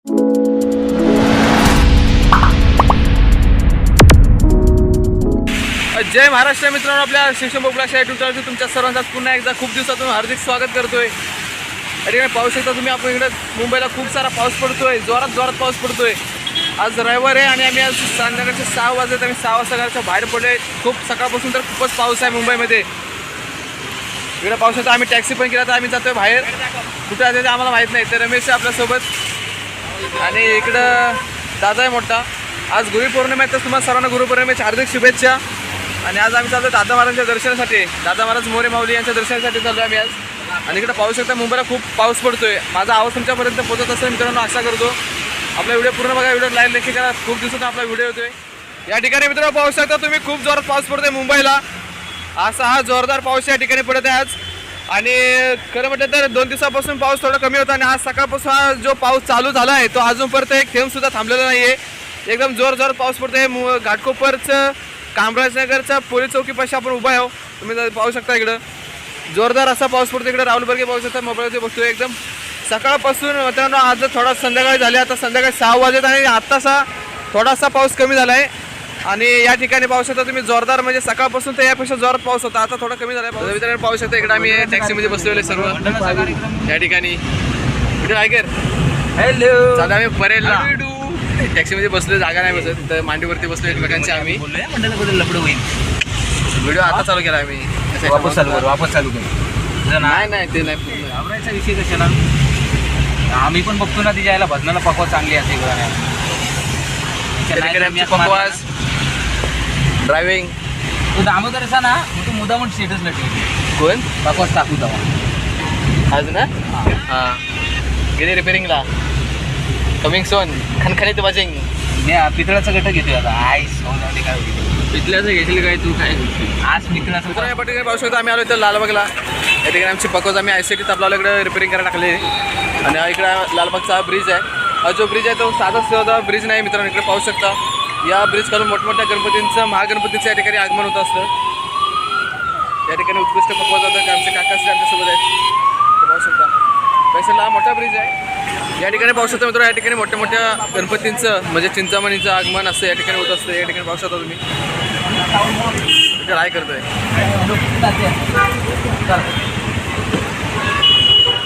जय महाराष्ट्र मित्रांनो आपल्या शिक्षण बोपला शाळा ट्युटरचं तुमच्या सर्वांचा पुन्हा एकदा खूप दिवसातून हार्दिक स्वागत करतोय. या ठिकाणी पाहू शकता तुम्ही आपण इकडे मुंबईला खूप सारा पाऊस पडतोय जोरात जोरात पाऊस पडतोय. आज रविवार आहे आणि आम्ही आज संध्याकाळचे सहा वाजत आम्ही सहा वाजता घराच्या बाहेर पडलोय. खूप सकाळपासून तर खूपच पाऊस आहे मुंबईमध्ये. इकडे पाऊस आम्ही टॅक्सी पण केला तर आम्ही जातोय बाहेर. कुठे आहे ते आम्हाला माहीत नाही. तर रमेश आपल्यासोबत. आणि इकडं दादा आहे मोठा. आज गुरुपौर्णिमा आहे तर तुम्हाला सर्वांना गुरुपौर्णिमेच्या हार्दिक शुभेच्छा. आणि आज आम्ही चाललो दादा महाराजांच्या दर्शनासाठी. दादा महाराज मोरे माऊली यांच्या दर्शनासाठी चाललो आम्ही आज. आणि इकडे पाऊस शकता मुंबईला खूप पाऊस पडतोय. माझा आवाज तुमच्यापर्यंत पोहोचत असेल मित्रांनो आशा करतो. आपला व्हिडिओ पूर्ण बघा व्हिडिओ लाईन लेखी करा. खूप दिवसात आपला व्हिडिओ येतोय. या ठिकाणी मित्रांनो पाहू शकता तुम्ही खूप जोरात पाऊस पडतोय मुंबईला. असा हा जोरदार पाऊस या ठिकाणी पडत आहे आज. आणि खरं म्हटलं तर दोन दिवसापासून पाऊस थोडा कमी होता आणि आज सकाळपासून हा जो पाऊस चालू झाला आहे तो अजून परत एक थेंबसुद्धा थांबलेला नाही आहे एकदम जोर जोर पाऊस पडतोय. मु- घाटकोपरचं कामराजनगरच्या पोलीस चौकीपाशी आपण उभा आहो तुम्ही पाहू शकता इकडं. जोरदार असा पाऊस पडतो इकडे. राहुल बर्गे पाहू शकता मोबाईलवरती बसतोय एकदम. सकाळपासून मित्रांनो आज थोडा संध्याकाळी झाले. आता संध्याकाळी सहा वाजत आणि आत्तासा थोडासा पाऊस कमी झाला आहे आणि या ठिकाणी पाहू शकता तुम्ही जोरदार म्हणजे सकाळपासून तर यापेक्षा जोरात पाऊस होता. आता थोडा कमी झाला आहे मित्रांनो पाहू शकता इकडे आम्ही टॅक्सीमध्ये बसलेले सर्व. या ठिकाणी. ऐकर हॅलो चालू आम्ही परेलला टॅक्सीमध्ये बसलो जागा नाही बसत. तर मांडीवरती बसलो एकमेकांची आम्ही. लपड होईल. व्हिडिओ आता चालू केला आम्ही. वापस चालू कर वापस चालू कर. नाही नाही ते नाही. आवरायचा विषय कशाला? आम्ही पण बघतो ना तिच्या यायला भजनाला पकवा चांगली असते. पकवास ड्रायव्हिंग तू दामोदर असा ना मग तू मुद्दा म्हणून स्टेटसला ठेव. कोण? पकवास टाकू तेव्हा आज ना? हां. गेले रिपेरिंगला कमिंग सोन खनखनीत वाजिंग मी पितळाचा गट घेतोय आता. आय सोनाली काय होती पितल्याचं घेतली काय तू? काय आज पितळाचा मित्र या ठिकाणी पाहू शकतो आम्ही आलो इथं लालबागला. या ठिकाणी आमची पकवाज आम्ही आय सी टीत आपल्याला इकडे रिपेरिंग करायला टाकले आणि हा इकडे लालबागचा हा ब्रिज आहे. हा जो ब्रिज आहे तो साधा साधा ब्रिज नाही मित्रांनो इकडे पाहू शकता. या ब्रिज खालून मोठमोठ्या गणपतींचं महागणपतीचं या ठिकाणी आगमन होत असतं. या ठिकाणी उत्कृष्ट पकवत होतं आमचे काकाचे आमच्यासोबत आहेत. पाहू शकता. पैशाला हा मोठा ब्रिज आहे. या ठिकाणी पाहू शकता मित्र या ठिकाणी मोठ्या मोठ्या गणपतींचं म्हणजे चिंतामणीचं आगमन असतं या ठिकाणी होत असतं. या ठिकाणी पाहू शकता तुम्ही. काय करतोय.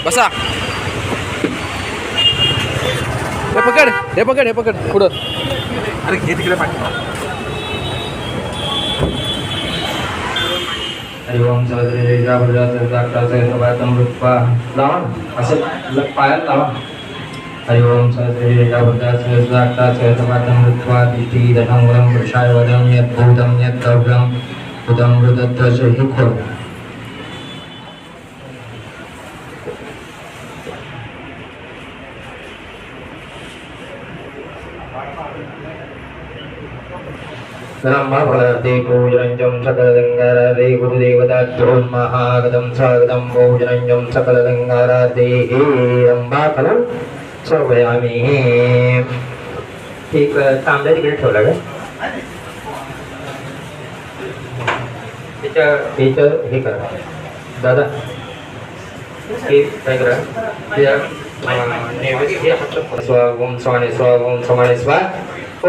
बसा. हे पकड हे पकड हे पकड. पुढं. अरे घे तिकडे पाठी हरिओम सहस्रे जागृतामृत्वा लावा ना. असं पायात लावा. हरिओम सहस्रे जागृतामृत्वा तिष्ठी धनं वरं पुरुषाय वदं यद्भूतं यद्द्रव्यं बुधं मृदत्तस्य ब्रह्मफलते पूजनञ्जं सकललिङ्गाराधे गुरुदेवताभ्योन्महागतं स्वागतं पूजनञ्जं सकललिङ्गाराधे अम्बाफलं सर्वयामि एक तांब्या तिकडे ठेवला का? त्याच्या हे करा. दादा हे काय करा? त्या अं, नैवेद्य हे हातात स्वा ओम स्वाने स्वा ओम समाने स्वा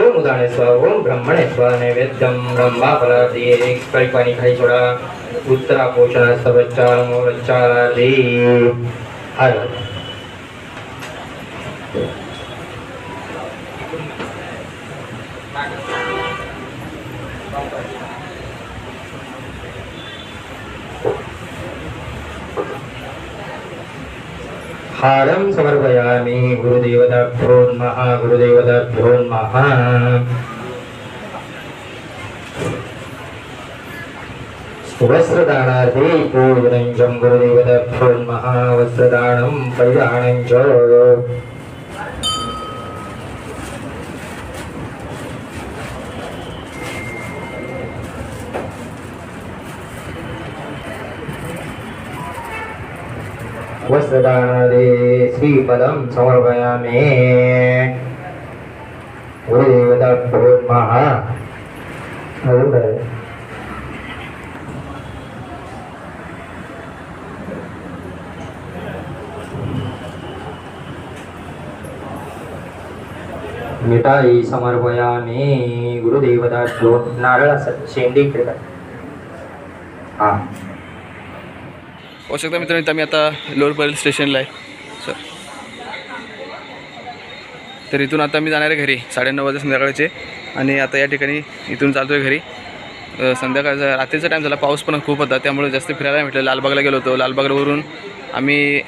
ओम उदाने स्वा ओम ब्रह्मणे स्वा नैवेद्यम ब्रह्मा फलादे एक कळी पाणी खाली सोडा उत्तरा पोषणा सर्वचार मोरचारा दे हर हारं समर्पयामि गुरुदेवताभ्यो नमः गुरुदेवताभ्यो नमः वस्त्रदानार्थे पूजनं गुरुदेवताभ्यो नमः वस्त्रदानं परिधानं च वस्त्रदानादे श्रीपदं समर्पयामि। गुरुदेवताभ्यो नमः अजून काय? मिठाई समर्पयामी। गुरुदेवता दोन नारळ असत शेंडी काय हा. पाहू शकता मित्रांनो इथं आम्ही आता लोअर परेल स्टेशनला आहे. सर तर इथून आता मी जाणार आहे घरी साडेनऊ वाजता संध्याकाळचे. आणि आता या ठिकाणी इथून चालतो आहे घरी संध्याकाळचा रात्रीचा टाईम झाला पाऊस पण खूप होता त्यामुळे जास्त फिरायला भेटलं. लालबागला गेलो होतो. लालबागवरून आम्ही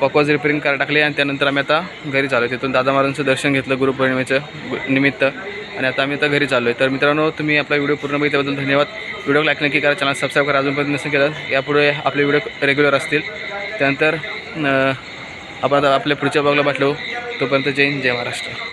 पकवाज रिपेरिंग करायला टाकले आणि त्यानंतर आम्ही आता घरी चाललो आहे तिथून दादा महाराजांचं दर्शन घेतलं गुरुपौर्णिमेचं गु- निमित्त. आणि आता आम्ही आता घरी चाललो आहे तर मित्रांनो तुम्ही आपला व्हिडिओ पूर्ण बघितल्याबद्दल धन्यवाद. व्हिडिओ लाईक नक्की करा चॅनल सबस्क्राईब करा. अजूनपर्यंत नसेल केलं यापुढे आपले व्हिडिओ रेग्युलर असतील. त्यानंतर आपण आता आपल्या पुढच्या ब्लॉगला भेटलो तोपर्यंत जय हिंद जय महाराष्ट्र.